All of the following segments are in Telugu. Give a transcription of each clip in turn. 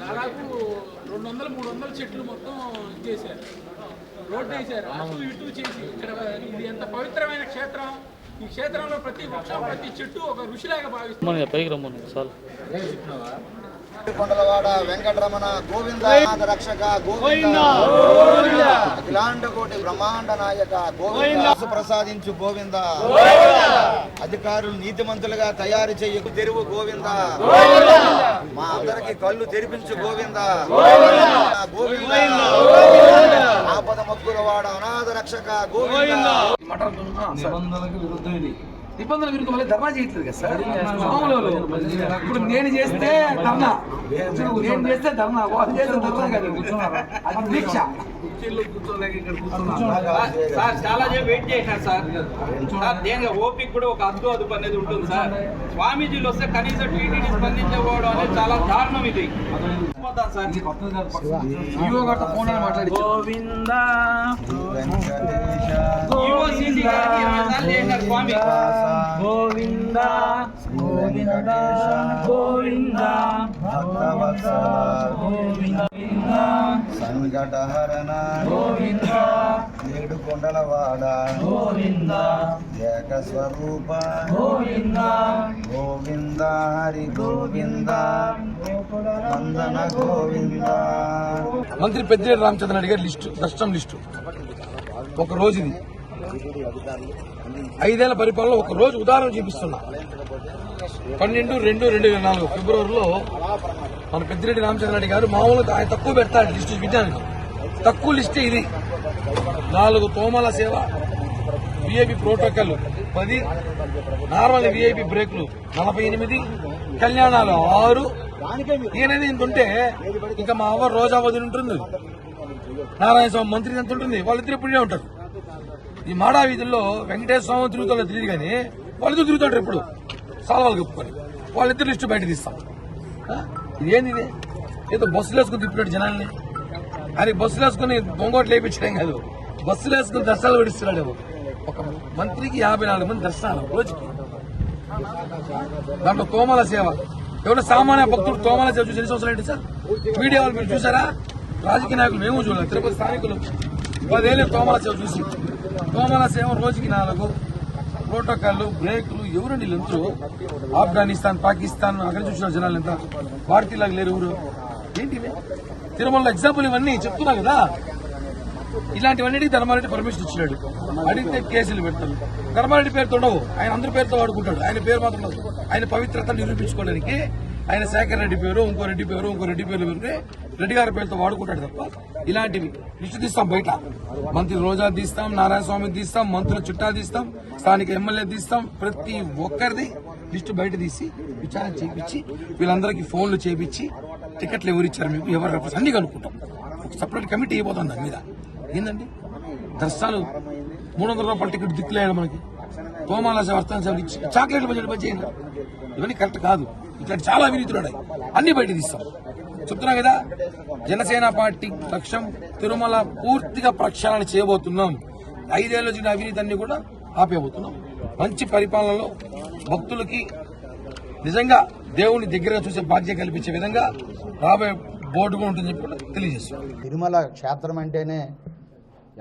దాదాపు రెండు వందలు మూడు వందల చెట్లు మొత్తం చేశారు. రోడ్డు వేశారు. అటు ఇటు చేసి ఇక్కడ ఇది ఎంత పవిత్రమైన క్షేత్రం. ఈ క్షేత్రంలో ప్రతి వృక్షం ప్రతి చెట్టు ఒక ఋషిలాగా భావిస్తారు. కొండలవాడ వెంకటరమణ గోవింద నాథ రక్షక గోవింద అఖిలాండ కోటి బ్రహ్మాండ నాయక గోవింద. ప్రసాదించు గోవింద. అధికారులు నీతిమంతులుగా తయారు చేయకు తెరువు గోవింద. మా అందరికి కళ్ళు తెరిపించు గోవింద. గోవింద. ఆపద మొక్కుల వాడ అనాథ రక్షక గోవింద. నిబంధనలకు విరుద్ధం ఇది. నిబంధనల విరుద్ధం మళ్ళీ ధర్నా చేయట్లేదు కదా సార్? మామూలు. ఇప్పుడు నేను చేస్తే ధర్నా. నేను చేస్తే ధర్నా. వాళ్ళు చేస్తే ధర్నా కాదు. అది దీక్ష కుర్చీలో కూర్చోలేక ఇక్కడ కూర్చున్నాను సార్ చాలా సేపు వెయిట్ చేసినారు సార్. సార్ దేనిగా ఓపిక కూడా ఒక అద్దు అదుపు అనేది ఉంటుంది సార్. స్వామీజీలు వస్తే కనీసం టీటీడీ స్పందించకపోవడం అనేది చాలా దారుణం ఇది. గోవిందా. స్వామి. గోవిందా. గోవిందా. గోవిందా సంకటహరణ ఏడు కొండలవాడ గోవింద ఏక స్వరూప గోవింద హరి గోవింద వందన గోవింద మంత్రి పెద్దిరెడ్డి రామచంద్ర రెడ్డి గారి లిస్టు నష్టం లిస్టు. ఒక రోజు ఐదేళ్ళ పరిపాలన ఒక రోజు ఉదాహరణ చూపిస్తున్నా. పన్నెండు రెండు రెండు వేల నాలుగు ఫిబ్రవరిలో మన పెద్దిరెడ్డి రామచంద్ర రెడ్డి గారు మామూలుగా ఆయన తక్కువ పెడతాడు లిస్టు విజ్ఞానికి తక్కువ లిస్టే ఇది. నాలుగు తోమల సేవ విఐపి ప్రోటోకాల్ పది నార్మల్ విఐపి బ్రేక్లు నలభై ఎనిమిది కళ్యాణాలు ఆరు. ఈయనది ఇంత ఉంటే ఇంకా మా అవ్వ రోజా వదిలి ఉంటుంది. నారాయణ స్వామి మంత్రి ఎంత ఉంటుంది? వాళ్ళిద్దరు ఇప్పుడే ఉంటారు. ఈ మాడా వీధుల్లో వెంకటేశ్వర స్వామి తిరుగుతాలో తెలియదు కానీ వాళ్ళిద్దరు తిరుగుతాడు ఎప్పుడు సాల్వాలు కప్పుకొని వాళ్ళిద్దరు లిస్టు బయట తీస్తాం. ఆ? ఇదేంది ఇది? ఏదో బస్సులు వేసుకుని తిప్పినట్టు జనాల్ని. అది బస్సులు వేసుకుని దొంగోట్లు వేయించడం కాదు. బస్సులు వేసుకుని దర్శనాలు పడిస్తున్నాడు ఒక మంత్రికి యాభై నాలుగు మంది దర్శనాలు రోజుకి. దాంట్లో తోమల సేవ. ఎవరైనా సామాన్య భక్తుడు తోమల సేవ చూసి ఎన్ని సంవత్సరాలు ఏంటి సార్? మీడియా వాళ్ళు మీరు చూసారా? రాజకీయ నాయకులు మేము చూడలేదు. తిరుపతి స్థానికులు. పదేళ్ళు తోమల సేవ చూసి. తోమల సేవ రోజుకి నాలుగు. ప్రోటోకాల్ బ్రేక్లు ఎవరు వీళ్ళందరూ ఆఫ్ఘనిస్తాన్ పాకిస్తాన్ అక్కడ చూసిన జనాలు ఎంత? భారతీయులకు లేరు ఎవరు? ఏంటి తిరుమల ఎగ్జాంపుల్ ఇవన్నీ చెప్తున్నా కదా? ఇలాంటివన్నీ ధర్మారెడ్డి పర్మిషన్ ఇచ్చినాడు. అడిగితే కేసులు పెడతాడు ధర్మారెడ్డి పేరుతో ఉండవు. ఆయన అందరి పేరుతో వాడుకుంటాడు. ఆయన పేరు మాత్రం ఆయన పవిత్రత నిరూపించుకోవడానికి ఆయన శేఖర్ రెడ్డి పేరు ఇంకో రెడ్డి పేరు ఇంకో రెడ్డి పేరు పెరిగి రెడ్డి గారి పేరుతో వాడుకుంటాడు తప్ప ఇలాంటివి లిస్టు తీస్తాం బయట. మంత్రి రోజా తీస్తాం నారాయణ స్వామి తీస్తాం మంత్రుల చుట్టా తీస్తాం స్థానిక ఎమ్మెల్యే తీస్తాం ప్రతి ఒక్కరిది లిస్టు బయట తీసి విచారణ చేపించి వీళ్ళందరికీ ఫోన్లు చేపించి టికెట్లు ఎవరు ఇచ్చారు మీకు ఎవరు represent- అన్ని కనుక్కుంటాం. ఒక సపరేట్ కమిటీ అయిపోతుంది దాని మీద. ఏందండి? దర్శనాలు మూడు వందల రూపాయల టికెట్ దిక్కులేడు మనకి? తోమాల వర్తన సేవలు ఇచ్చి చాక్లెట్లు బడ్జెట్ బడ్జెట్ ఇవన్నీ కరెక్ట్ కాదు. ఇట్లాంటి చాలా అవినీతులు ఉన్నాయి. అన్ని బయట తీస్తాం. చెప్తున్నా కదా జనసేన పార్టీ పక్షం తిరుమల పూర్తిగా ప్రక్షాళన చేయబోతున్నాం. ఐదేళ్ళు వచ్చిన అవినీతి కూడా ఆపేయబోతున్నాం. మంచి పరిపాలనలో భక్తులకి నిజంగా దేవుని దగ్గరగా చూసే బాధ్యత కల్పించే విధంగా రాబోయే బోర్డుగా ఉంటుంది ఉంటుందని చెప్పి తెలియజేస్తున్నాం. తిరుమల క్షేత్రం అంటేనే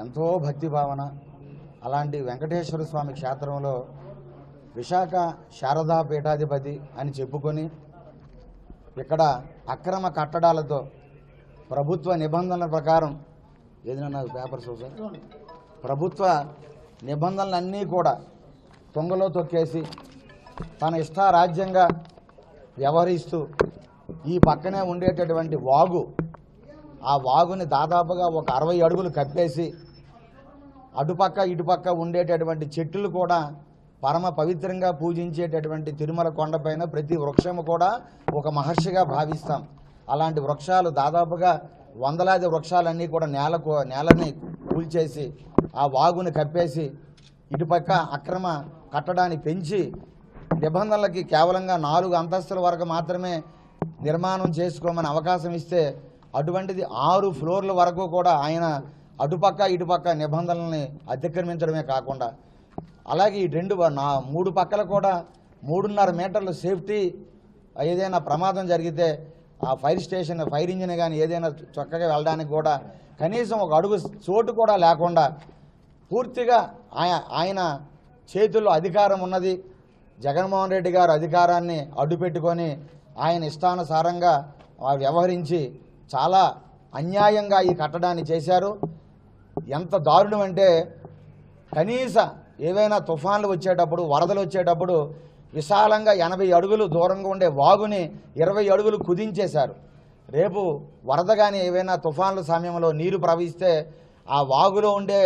ఎంతో భక్తి భావన. అలాంటి వెంకటేశ్వర స్వామి క్షేత్రంలో విశాఖ శారదా పీఠాధిపతి అని చెప్పుకొని ఇక్కడ అక్రమ కట్టడాలతో ప్రభుత్వ నిబంధనల ప్రకారం ఏదైనా పేపర్ చూసారు ప్రభుత్వ నిబంధనలన్నీ కూడా తొంగలో తొక్కేసి తన ఇష్టారాజ్యంగా వ్యవహరిస్తూ ఈ పక్కనే ఉండేటటువంటి వాగు ఆ వాగుని దాదాపుగా ఒక అరవై అడుగులు కప్పేసి అటుపక్క ఇటుపక్క ఉండేటటువంటి చెట్లు కూడా పరమ పవిత్రంగా పూజించేటటువంటి తిరుమల కొండపైన ప్రతి వృక్షము కూడా ఒక మహర్షిగా భావిస్తాం. అలాంటి వృక్షాలు దాదాపుగా వందలాది వృక్షాలన్నీ కూడా నేలకు నేలని కూల్చేసి ఆ వాగుని కప్పేసి ఇటుపక్క అక్రమ కట్టడాన్ని పెంచి నిబంధనలకి కేవలంగా నాలుగు అంతస్తుల వరకు మాత్రమే నిర్మాణం చేసుకోమని అవకాశం ఇస్తే అటువంటిది ఆరు ఫ్లోర్ల వరకు కూడా ఆయన అటుపక్క ఇటుపక్క నిబంధనల్ని అతిక్రమించడమే కాకుండా అలాగే ఈ రెండు నా మూడు పక్కల కూడా మూడున్నర మీటర్లు సేఫ్టీ ఏదైనా ప్రమాదం జరిగితే ఆ ఫైర్ స్టేషన్ ఫైర్ ఇంజిన్ కానీ ఏదైనా చక్కగా వెళ్ళడానికి కూడా కనీసం ఒక అడుగు చోటు కూడా లేకుండా పూర్తిగా ఆయన ఆయన చేతుల్లో అధికారం ఉన్నది. జగన్మోహన్ రెడ్డి గారు అధికారాన్ని అడ్డుపెట్టుకొని ఆయన ఇష్టానుసారంగా వ్యవహరించి చాలా అన్యాయంగా ఈ కట్టడాన్ని చేశారు. ఎంత దారుణం అంటే కనీస ఏవైనా తుఫాన్లు వచ్చేటప్పుడు వరదలు వచ్చేటప్పుడు విశాలంగా ఎనభై అడుగులు దూరంగా ఉండే వాగుని ఇరవై అడుగులు కుదించేశారు. రేపు వరద కానీ ఏవైనా తుఫాన్ల సమయంలో నీరు ప్రవహిస్తే ఆ వాగులో ఉండే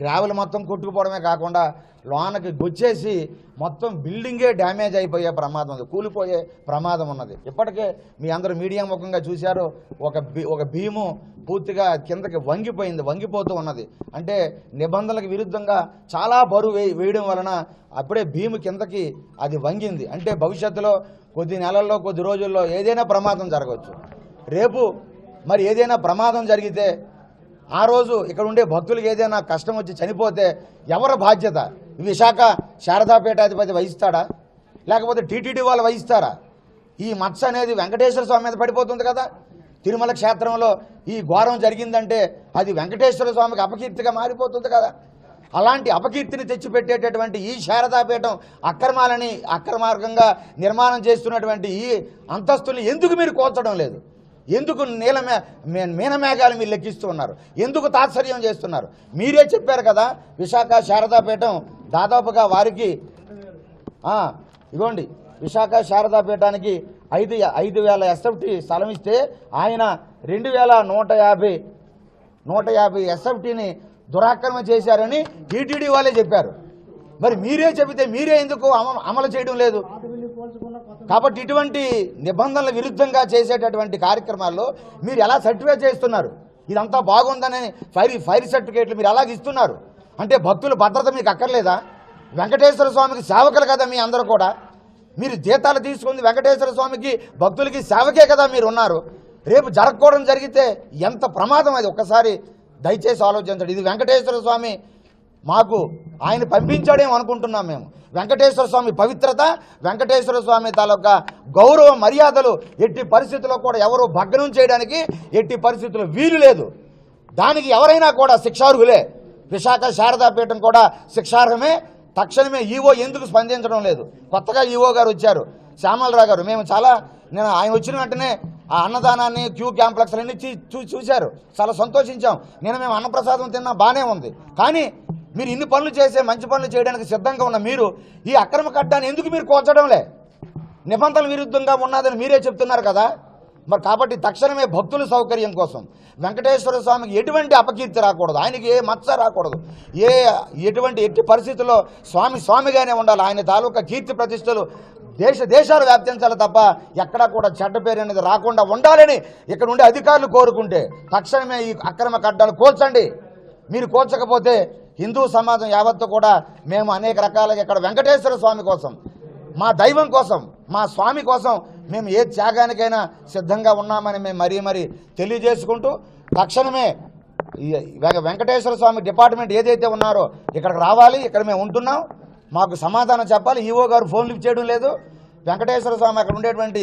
గ్రావెల్ మొత్తం కొట్టుకుపోవడమే కాకుండా లోనకి గుచ్చేసి మొత్తం బిల్డింగే డ్యామేజ్ అయిపోయే ప్రమాదం ఉంది. కూలిపోయే ప్రమాదం ఉన్నది. ఇప్పటికే మీ అందరూ మీడియా ముఖంగా చూశారు ఒక బీ ఒక భీము పూర్తిగా కిందకి వంగిపోయింది వంగిపోతూ ఉన్నది. అంటే నిబంధనలకు విరుద్ధంగా చాలా బరువు వేయడం వలన అప్పుడే భీము కిందకి అది వంగింది. అంటే భవిష్యత్తులో కొద్ది నెలల్లో కొద్ది రోజుల్లో ఏదైనా ప్రమాదం జరగవచ్చు. రేపు మరి ఏదైనా ప్రమాదం జరిగితే ఆ రోజు ఇక్కడ ఉండే భక్తులకు ఏదైనా కష్టం వచ్చి చనిపోతే ఎవరి బాధ్యత? విశాఖ శారదాపేటాధిపతి వహిస్తాడా? లేకపోతే టీటీడీ వాళ్ళు వహిస్తారా? ఈ మత్స అనేది వెంకటేశ్వర స్వామి మీద పడిపోతుంది కదా. తిరుమల క్షేత్రంలో ఈ ఘోరం జరిగిందంటే అది వెంకటేశ్వర స్వామికి అపకీర్తిగా మారిపోతుంది కదా. అలాంటి అపకీర్తిని తెచ్చిపెట్టేటటువంటి ఈ శారదాపీఠం అక్రమాలని అక్రమార్గంగా నిర్మాణం చేస్తున్నటువంటి ఈ అంతస్తులు ఎందుకు మీరు కోల్చడం లేదు? ఎందుకు నీల మే- మీనమేఘాలు మీరు లెక్కిస్తూ ఉన్నారు? ఎందుకు తాత్సర్యం చేస్తున్నారు? మీరే చెప్పారు కదా విశాఖ శారదాపీఠం దాదాపుగా వారికి ఆ, ఇగోండి విశాఖ శారదాపీఠానికి ఐదు ఐదు వేల ఎస్ఎఫ్టీ స్థలం ఇస్తే ఆయన రెండు వేల నూట యాభై నూట యాభై ఎస్ఎఫ్టీని దురాక్రమణ చేశారని టీటీడీ వాళ్ళే చెప్పారు. మరి మీరే చెబితే మీరే ఎందుకు అమ- అమలు చేయడం లేదు? కాబట్టి ఇటువంటి నిబంధనల విరుద్ధంగా చేసేటటువంటి కార్యక్రమాల్లో మీరు ఎలా సర్టిఫై చేస్తున్నారు? ఇదంతా బాగుందని ఫైర్ ఫైర్ సర్టిఫికేట్లు మీరు అలాగ ఇస్తున్నారు. అంటే భక్తుల భద్రత మీకు అక్కర్లేదా? వెంకటేశ్వర స్వామికి సేవకులు కదా మీ అందరూ కూడా. మీరు జీతాలు తీసుకుంది వెంకటేశ్వర స్వామికి భక్తులకి సేవకే కదా మీరు ఉన్నారు. రేపు జరగకూడదు జరిగితే ఎంత ప్రమాదం అది? ఒక్కసారి దయచేసి ఆలోచించండి. ఇది వెంకటేశ్వర స్వామి మాకు ఆయన పంపించాడేమో అనుకుంటున్నాం మేము. వెంకటేశ్వర స్వామి పవిత్రత వెంకటేశ్వర స్వామి తాలూకా గౌరవ మర్యాదలు ఎట్టి పరిస్థితుల్లో కూడా ఎవరు భగ్నం చేయడానికి ఎట్టి పరిస్థితుల్లో వీలు లేదు. దానికి ఎవరైనా కూడా శిక్షార్హులే. విశాఖ శారదాపీఠం కూడా శిక్షార్హమే. తక్షణమే ఈవో ఎందుకు స్పందించడం లేదు? కొత్తగా ఈవో గారు వచ్చారు. శ్యామలరావు గారు మేము చాలా నేను ఆయన వచ్చిన వెంటనే ఆ అన్నదానాన్ని క్యూ క్యాంప్లెక్స్లన్నీ చూ చూశారు. చాలా సంతోషించాం. నేను మేము అన్నప్రసాదం తిన్నా బాగానే ఉంది. కానీ మీరు ఇన్ని పనులు చేసే మంచి పనులు చేయడానికి సిద్ధంగా ఉన్న మీరు ఈ అక్రమ కట్టాన్ని ఎందుకు మీరు కోల్చడంలే నిబంధనల విరుద్ధంగా ఉన్నదని మీరే చెప్తున్నారు కదా? మరి కాబట్టి తక్షణమే భక్తుల సౌకర్యం కోసం వెంకటేశ్వర స్వామికి ఎటువంటి అపకీర్తి రాకూడదు. ఆయనకి ఏ మచ్చ రాకూడదు. ఏ ఎటువంటి ఎట్టి పరిస్థితుల్లో స్వామి స్వామిగానే ఉండాలి. ఆయన తాలూకా కీర్తి ప్రతిష్టలు దేశ దేశాలు వ్యాప్తించాలి తప్ప ఎక్కడా కూడా చెడ్డ పేరు అనేది రాకుండా ఉండాలని ఇక్కడ ఉండే అధికారులు కోరుకుంటే తక్షణమే ఈ అక్రమ కడ్డాలు కోల్చండి. మీరు కోల్చకపోతే హిందూ సమాజం యావత్తు కూడా మేము అనేక రకాలుగా ఇక్కడ వెంకటేశ్వర స్వామి కోసం మా దైవం కోసం మా స్వామి కోసం మేము ఏ త్యాగానికైనా సిద్ధంగా ఉన్నామని మేము మరీ మరీ తెలియజేసుకుంటూ తక్షణమే వెంకటేశ్వర స్వామి డిపార్ట్మెంట్ ఏదైతే ఉన్నారో ఇక్కడికి రావాలి ఇక్కడ మేము ఉంటున్నాం. మాకు సమాధానం చెప్పాలి. ఈవో గారు ఫోన్ లిఫ్ట్ చేయడం లేదు. వెంకటేశ్వర స్వామి అక్కడ ఉండేటువంటి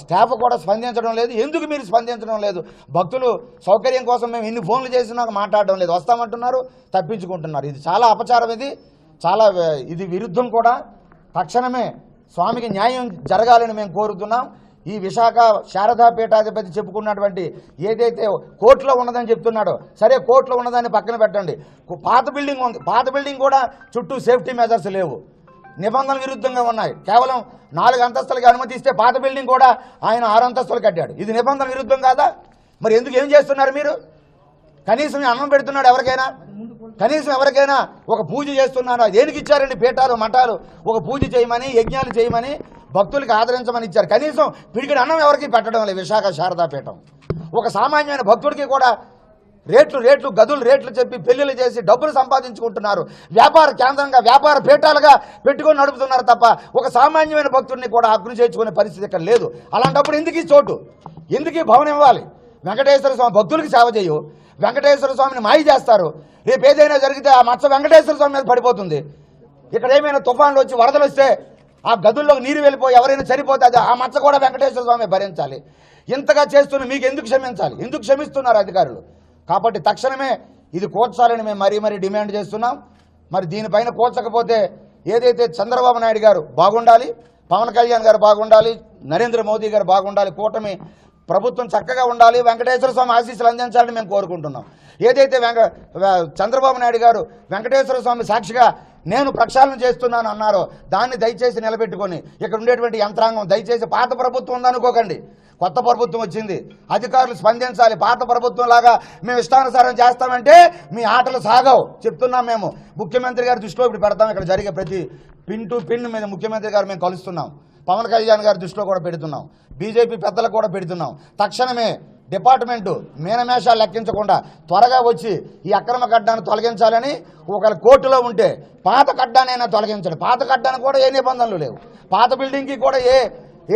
స్టాఫ్ కూడా స్పందించడం లేదు. ఎందుకు మీరు స్పందించడం లేదు? భక్తులు సౌకర్యం కోసం మేము ఎన్ని ఫోన్లు చేసినా మాట్లాడడం లేదు. వస్తామంటున్నారు తప్పించుకుంటున్నారు. ఇది చాలా అపచారం ఇది. చాలా ఇది విరుద్ధం కూడా. తక్షణమే స్వామికి న్యాయం జరగాలని మేము కోరుతున్నాం. ఈ విశాఖ శారదా పీఠాధిపతి చెప్పుకున్నటువంటి ఏదైతే కోర్టులో ఉన్నదని చెప్తున్నాడో సరే కోర్టులో ఉన్నదాన్ని పక్కన పెట్టండి. పాత బిల్డింగ్ ఉంది. పాత బిల్డింగ్ కూడా చుట్టూ సేఫ్టీ మెజర్స్ లేవు. నిబంధన విరుద్ధంగా ఉన్నాయి. కేవలం నాలుగు అంతస్తులకి అనుమతిస్తే పాత బిల్డింగ్ కూడా ఆయన ఆరు అంతస్తులు కట్టాడు. ఇది నిబంధన విరుద్ధం కాదా? మరి ఎందుకు ఏం చేస్తున్నారు మీరు? కనీసం అన్నం పెడుతున్నాడు ఎవరికైనా? కనీసం ఎవరికైనా ఒక పూజ చేస్తున్నారా దేనికి ఇచ్చారండి? పీఠాలు మఠాలు? ఒక పూజ చేయమని యజ్ఞాలు చేయమని భక్తులకి ఆదరించమని ఇచ్చారు. కనీసం పిడికిడి అన్నం ఎవరికి పెట్టడం లేదు. విశాఖ శారదా పీఠం. ఒక సామాన్యమైన భక్తుడికి కూడా రేట్లు రేట్లు గదులు రేట్లు చెప్పి పెళ్ళిళ్ళు చేసి డబ్బులు సంపాదించుకుంటున్నారు. వ్యాపార కేంద్రంగా వ్యాపార పీఠాలుగా పెట్టుకొని నడుపుతున్నారు తప్ప ఒక సామాన్యమైన భక్తుడిని కూడా హక్కును చేర్చుకునే పరిస్థితి ఇక్కడ లేదు. అలాంటప్పుడు ఎందుకు ఈ చోటు? ఎందుకు ఈ భవనం ఇవ్వాలి? వెంకటేశ్వర స్వామి భక్తులకి సేవ చేయు. వెంకటేశ్వర స్వామిని మాయ చేస్తారు. రేపు ఏదైనా జరిగితే ఆ మచ్చ వెంకటేశ్వర స్వామి మీద పడిపోతుంది. ఇక్కడ ఏమైనా తుఫాన్లు వచ్చి వరదలు వస్తే ఆ గదుల్లోకి నీరు వెళ్ళిపోయి ఎవరైనా చనిపోతే అది ఆ మచ్చ కూడా వెంకటేశ్వర స్వామి భరించాలి. ఇంతగా చేస్తున్న మీకు ఎందుకు క్షమించాలి? ఎందుకు క్షమిస్తున్నారు అధికారులు? కాబట్టి తక్షణమే ఇది కూర్చాలని మేము మరీ మరీ డిమాండ్ చేస్తున్నాం. మరి దీనిపైన కూర్చకపోతే ఏదైతే చంద్రబాబు నాయుడు గారు బాగుండాలి పవన్ కళ్యాణ్ గారు బాగుండాలి నరేంద్ర మోదీ గారు బాగుండాలి కూటమి ప్రభుత్వం చక్కగా ఉండాలి వెంకటేశ్వర స్వామి ఆశీస్సులు అందించాలని మేము కోరుకుంటున్నాం. ఏదైతే వెంక చంద్రబాబు నాయుడు గారు వెంకటేశ్వర స్వామి సాక్షిగా నేను ప్రక్షాళన చేస్తున్నాను అన్నారో దాన్ని దయచేసి నిలబెట్టుకొని ఇక్కడ ఉండేటువంటి యంత్రాంగం దయచేసి పాత ప్రభుత్వం ఉందనుకోకండి. కొత్త ప్రభుత్వం వచ్చింది. అధికారులు స్పందించాలి. పాత ప్రభుత్వం లాగా మేము ఇష్టానుసారం చేస్తామంటే మీ ఆటలు సాగవు. చెప్తున్నాం మేము. ముఖ్యమంత్రి గారి దృష్టిలో ఇప్పుడు పెడతాం. ఇక్కడ జరిగే ప్రతి పిన్ టు పిన్ మీద ముఖ్యమంత్రి గారు మేము కలుస్తున్నాం. పవన్ కళ్యాణ్ గారి దృష్టిలో కూడా పెడుతున్నాం. బీజేపీ పెద్దలకు కూడా పెడుతున్నాం. తక్షణమే డిపార్ట్మెంటు మీనమేషాలు లెక్కించకుండా త్వరగా వచ్చి ఈ అక్రమ కడ్డాన్ని తొలగించాలని ఒకవేళ కోర్టులో ఉంటే పాత కడ్డానైనా తొలగించండి. పాత కడ్డానికి కూడా ఏ నిబంధనలు లేవు. పాత బిల్డింగ్కి కూడా ఏ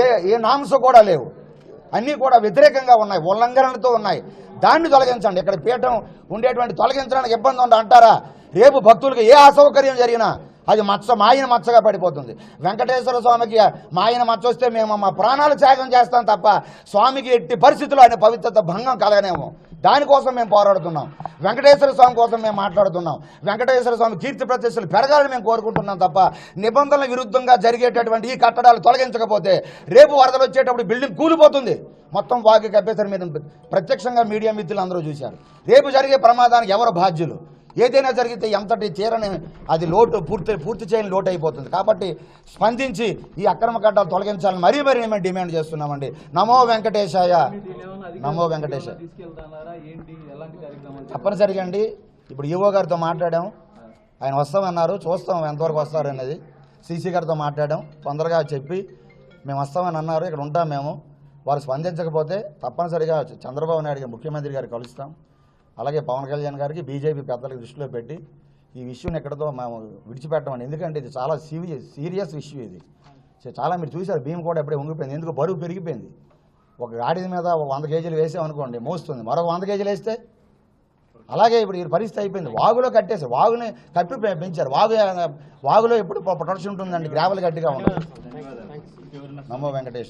ఏ ఏ నామ్స్ కూడా లేవు. అన్నీ కూడా వ్యతిరేకంగా ఉన్నాయి. ఉల్లంఘనలతో ఉన్నాయి. దాన్ని తొలగించండి. ఇక్కడ పీఠం ఉండేటువంటి తొలగించడానికి ఇబ్బంది ఉంది అంటారా రేపు భక్తులకు ఏ అసౌకర్యం జరిగినా అది మచ్చ మాయన మచ్చగా పడిపోతుంది. వెంకటేశ్వర స్వామికి మాయన మచ్చ వస్తే మేము మా ప్రాణాలు త్యాగం చేస్తాం తప్ప స్వామికి ఎట్టి పరిస్థితుల్లో ఆయన పవిత్రత భంగం కలగనేమో. దానికోసం మేము పోరాడుతున్నాం. వెంకటేశ్వర స్వామి కోసం మేము మాట్లాడుతున్నాం. వెంకటేశ్వర స్వామి కీర్తి ప్రతిష్టలు పెరగాలని మేము కోరుకుంటున్నాం తప్ప నిబంధనల విరుద్ధంగా జరిగేటటువంటి ఈ కట్టడాలు తొలగించకపోతే రేపు వరదలు వచ్చేటప్పుడు బిల్డింగ్ కూలిపోతుంది. మొత్తం వాకి కప్పేసరి మీరు ప్రత్యక్షంగా మీడియా మిత్రులు అందరూ చూశారు. రేపు జరిగే ప్రమాదానికి ఎవరు బాధ్యులు? ఏదైనా జరిగితే ఎంతటి తీరని అది లోటు పూర్తి పూర్తి చేయని లోటు అయిపోతుంది. కాబట్టి స్పందించి ఈ అక్రమ కట్టాలు తొలగించాలని మరీ మరీ మేము డిమాండ్ చేస్తున్నామండి. నమో వెంకటేశాయ. నమో వెంకటేశాయ. తప్పనిసరిగా అండి. ఇప్పుడు ఈవో గారితో మాట్లాడాం. ఆయన వస్తామన్నారు. చూస్తాం ఎంతవరకు వస్తారు అనేది సీసీ గారితో మాట్లాడాం. తొందరగా చెప్పి మేము వస్తామని అన్నారు. ఇక్కడ ఉంటాం మేము. వారు స్పందించకపోతే తప్పనిసరిగా చంద్రబాబు నాయుడు గారు ముఖ్యమంత్రి గారు కలుస్తాం. అలాగే పవన్ కళ్యాణ్ గారికి బీజేపీ పెద్దలకు దృష్టిలో పెట్టి ఈ విషయం ఎక్కడితో మేము విడిచిపెట్టమని. ఎందుకంటే ఇది చాలా సీరియస్ సీరియస్ ఇష్యూ ఇది. చాలా మీరు చూశారు భీమ్ కూడా ఎప్పుడే ఉంగిపోయింది. ఎందుకు? బరువు పెరిగిపోయింది. ఒక గాడి మీద వంద కేజీలు వేసామనుకోండి మోస్తుంది. మరొక వంద కేజీలు వేస్తే? అలాగే ఇప్పుడు ఈ పరిస్థితి అయిపోయింది. వాగులో కట్టేసి వాగుని కప్పి పెంచారు. వాగు వాగులో ఎప్పుడు ప్రొటెక్షన్ ఉంటుందండి. గ్రావెల్ గట్టిగా ఉంటుంది నమో వెంకటేశ్వర